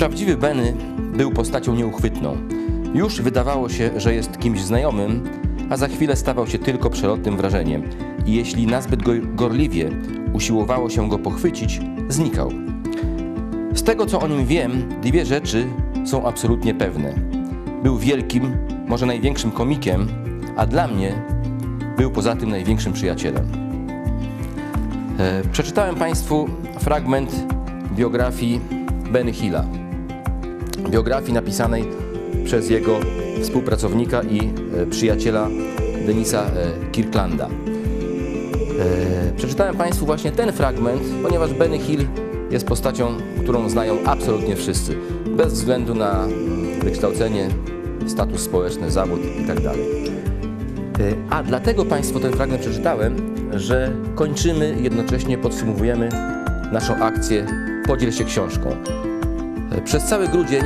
Prawdziwy Benny był postacią nieuchwytną. Już wydawało się, że jest kimś znajomym, a za chwilę stawał się tylko przelotnym wrażeniem. I jeśli nazbyt go gorliwie usiłowało się go pochwycić, znikał. Z tego co o nim wiem, dwie rzeczy są absolutnie pewne. Był wielkim, może największym komikiem, a dla mnie był poza tym największym przyjacielem. E, Przeczytałem Państwu fragment biografii Benny Hilla. Biografii napisanej przez jego współpracownika i e, przyjaciela Denisa e, Kirklanda. E, Przeczytałem Państwu właśnie ten fragment, ponieważ Benny Hill jest postacią, którą znają absolutnie wszyscy, bez względu na mm, wykształcenie, status społeczny, zawód itd. E, A dlatego Państwu ten fragment przeczytałem, że kończymy, jednocześnie podsumowujemy naszą akcję Podziel się książką. Przez cały grudzień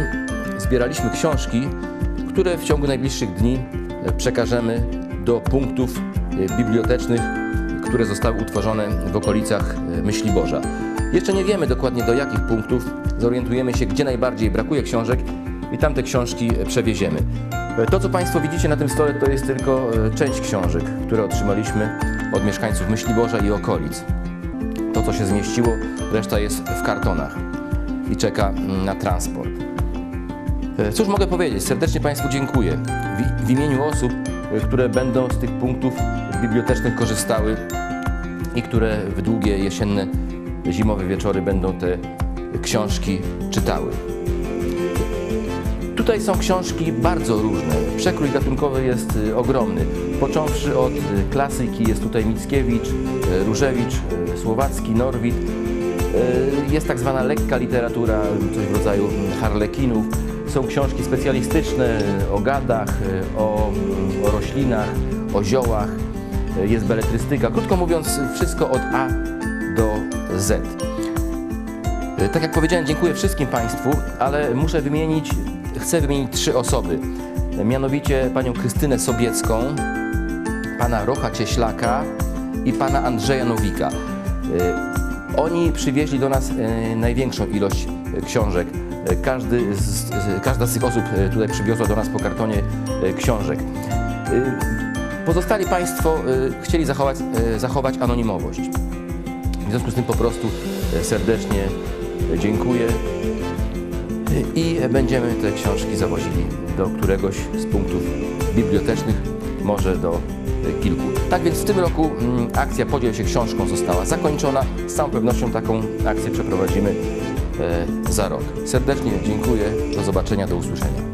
zbieraliśmy książki, które w ciągu najbliższych dni e, przekażemy do punktów e, bibliotecznych, które zostały utworzone w okolicach e, Myśliborza. Jeszcze nie wiemy dokładnie do jakich punktów, zorientujemy się, gdzie najbardziej brakuje książek i tam te książki przewieziemy. To, co Państwo widzicie na tym stole, to jest tylko część książek, które otrzymaliśmy od mieszkańców Myśliborza i okolic. To, co się zmieściło, reszta jest w kartonach i czeka na transport. E, Cóż mogę powiedzieć? Serdecznie Państwu dziękuję. W, w imieniu osób, e, które będą z tych punktów bibliotecznych korzystały i które w długie jesienne, zimowe wieczory będą te książki czytały. Tutaj są książki bardzo różne. Przekrój gatunkowy jest y, ogromny. Począwszy od klasyki jest tutaj Mickiewicz, Różewicz, Słowacki, Norwid. Y, Jest tak zwana lekka literatura, coś w rodzaju harlekinów. Są książki specjalistyczne o gadach, y, o, o roślinach, o ziołach. Y, Jest beletrystyka. Krótko mówiąc, wszystko od A do Z. E, Tak jak powiedziałem, dziękuję wszystkim Państwu, ale muszę wymienić, chcę wymienić trzy osoby. E, Mianowicie panią Krystynę Sobiecką, pana Rocha Cieślaka i pana Andrzeja Nowika. Oni przywieźli do nas e, największą ilość e, książek. E, Każdy z, każda z tych osób tutaj przywiozła do nas po kartonie książek. Pozostali Państwo chcieli zachować, zachować anonimowość. W związku z tym po prostu serdecznie dziękuję i będziemy te książki zawozili do któregoś z punktów bibliotecznych, może do kilku. Tak więc w tym roku mm, akcja Podziel się książką została zakończona. Z całą pewnością taką akcję przeprowadzimy e, za rok. Serdecznie dziękuję. Do zobaczenia, do usłyszenia.